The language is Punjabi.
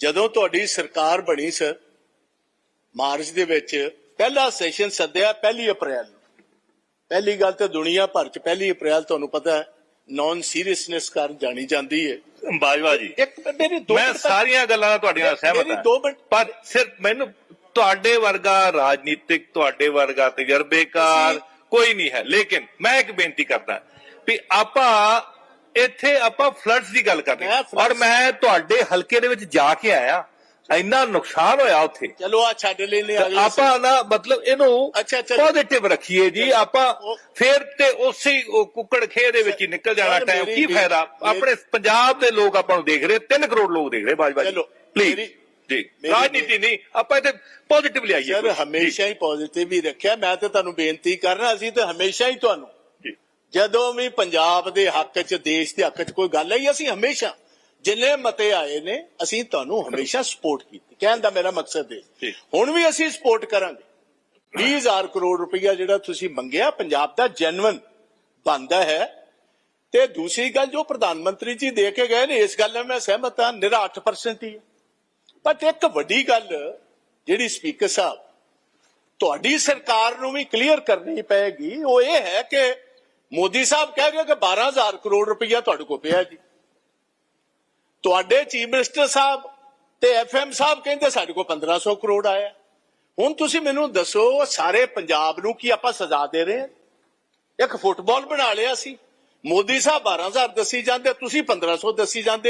ਜਦੋਂ ਤੁਹਾਡੀ ਸਰਕਾਰ ਬਣੀ ਸਰ ਮਾਰਚ ਦੇ ਵਿੱਚ ਪਹਿਲਾ ਸੈਸ਼ਨ ਸੱਦਿਆ ਪਹਿਲੀ ਅਪ੍ਰੈਲ ਨੂੰ। ਪਹਿਲੀ ਗੱਲ ਤਾਂ ਦੁਨੀਆ ਭਰ ਚ ਪਹਿਲੀ ਅਪ੍ਰੈਲ ਤੁਹਾਨੂੰ ਪਤਾ ਹੈ ਨਾਨ ਸੀਰੀਅਸਨੈਸ ਕਾਰਨ ਜਾਣੀ ਜਾਂਦੀ ਹੈ ਬਾਜਵਾ ਜੀ ਇੱਕ ਮੇਰੀ ਦੋ ਮੈਂ ਸਾਰੀਆਂ ਗੱਲਾਂ ਤੁਹਾਡੀਆਂ ਨਾਲ ਸਹਿਮਤ ਮੇਰੀ ਹਾਂ। ਦੋ ਮਿੰਟ ਪਰ ਸਿਰਫ ਮੈਨੂੰ ਤੁਹਾਡੇ ਵਰਗਾ ਰਾਜਨੀਤਿਕ ਤੁਹਾਡੇ ਵਰਗਾ ਤਜਰਬੇਕਾਰ ਕੋਈ ਨਹੀਂ ਹੈ। ਲੇਕਿਨ ਮੈਂ ਇੱਕ ਬੇਨਤੀ ਕਰਦਾ ਵੀ ਆਪਾਂ ਇੱਥੇ ਆਪਾਂ ਫਲੱਡਸ ਦੀ ਗੱਲ ਕਰਦੇ ਔਰ ਮੈਂ ਤੁਹਾਡੇ ਹਲਕੇ ਦੇ ਵਿੱਚ ਜਾ ਕੇ ਆਇਆ। ਇੰਨਾ ਨੁਕਸਾਨ ਹੋਇਆ ਉੱਥੇ। ਚਲੋ ਆ ਛੱਡ ਲੈਨੇ ਤਾਂ ਆਪਾਂ ਨਾ ਮਤਲਬ ਇਹਨੂੰ। ਪੋਜ਼ਿਟਿਵ ਰੱਖੀਏ ਜੀ। ਆਪਾਂ ਫੇਰ ਤੇ ਉਸੇ ਕੁੱਕੜ ਖੇ ਦੇ ਵਿੱਚ ਹੀ ਨਿਕਲ ਜਾਣਾ ਟਾਈਮ ਕੀ ਫਾਇਦਾ? ਆਪਣੇ ਪੰਜਾਬ ਦੇ ਲੋਕ ਆਪਾਂ ਨੂੰ ਦੇਖ ਰਹੇ 3 ਕਰੋੜ ਲੋਕ ਦੇਖ ਰਹੇ ਬਾਜਵਾ ਜੀ। ਚਲੋ, ਪਲੀਜ਼ ਜੀ। ਰਾਜਨੀਤੀ ਨਹੀਂ ਆਪਾਂ ਇੱਥੇ ਪੋਜ਼ਿਟਿਵ ਲਿਆਈਏ ਸਰ। ਹਮੇਸ਼ਾ ਹੀ ਪੋਜ਼ਿਟਿਵ ਹੀ ਰੱਖਿਆ। ਮੈਂ ਤਾਂ ਤੁਹਾਨੂੰ ਬੇਨਤੀ ਕਰਨਾ ਅਸੀਂ ਤਾਂ ਹਮੇਸ਼ਾ ਹੀ ਤੁਹਾਨੂੰ ਜਦੋਂ ਵੀ ਪੰਜਾਬ ਦੇ ਹੱਕ 'ਚ ਦੇਸ਼ ਦੇ ਹੱਕ 'ਚ ਕੋਈ ਗੱਲ ਆਈ ਅਸੀਂ ਹਮੇਸ਼ਾ ਜਿੰਨੇ ਮਤੇ ਆਏ ਨੇ ਅਸੀਂ ਤੁਹਾਨੂੰ ਹਮੇਸ਼ਾ ਸਪੋਰਟ ਕੀਤੀ। ਕਹਿਣ ਦਾ ਮੇਰਾ ਮਕਸਦ ਹੈ। ਹੁਣ ਵੀ ਅਸੀਂ ਸਪੋਰਟ ਕਰਾਂਗੇ। 20000 ਕਰੋੜ ਰੁਪਈਆ ਜਿਹੜਾ ਤੁਸੀਂ ਮੰਗਿਆ ਪੰਜਾਬ ਦਾ ਜੈਨੂਇਨ ਬੰਦਾ ਹੈ। ਤੇ ਦੂਸਰੀ ਗੱਲ ਜੋ ਪ੍ਰਧਾਨ ਮੰਤਰੀ ਜੀ ਦੇ ਕੇ ਗਏ ਨੇ ਇਸ ਗੱਲ ਨਾਲ ਮੈਂ ਸਹਿਮਤ ਹਾਂ ਨਿਰਾ 8% ਹੀ ਹੈ। ਬਟ ਇੱਕ ਵੱਡੀ ਗੱਲ ਜਿਹੜੀ ਸਪੀਕਰ ਸਾਹਿਬ ਤੁਹਾਡੀ ਸਰਕਾਰ ਨੂੰ ਵੀ ਕਲੀਅਰ ਕਰਨੀ ਪਏਗੀ ਉਹ ਇਹ ਹੈ ਕਿ ਮੋਦੀ ਸਾਹਿਬ ਕਹਿ ਗਏ ਕਿ 12000 ਕਰੋੜ ਰੁਪਈਆ ਤੁਹਾਡੇ ਕੋਲ ਪਿਆ ਜੀ। ਤੁਹਾਡੇ ਚੀਫ ਮਿਨਿਸਟਰ ਸਾਹਿਬ ਤੇ ਐਫਐਮ ਸਾਹਿਬ ਕਹਿੰਦੇ ਸਾਡੇ ਕੋਲ 1500 ਕਰੋੜ ਆਇਆ। ਹੁਣ ਤੁਸੀਂ ਮੈਨੂੰ ਦੱਸੋ, ਸਾਰੇ ਪੰਜਾਬ ਨੂੰ ਕੀ ਆਪਾਂ ਸਜ਼ਾ ਦੇ ਰਹੇ ਹਾਂ? ਇੱਕ ਫੁੱਟਬਾਲ ਬਣਾ ਲਿਆ ਸੀ। ਮੋਦੀ ਸਾਹਿਬ 12000 ਦੱਸੀ ਜਾਂਦੇ, ਤੁਸੀਂ 1500 ਦੱਸੀ ਜਾਂਦੇ।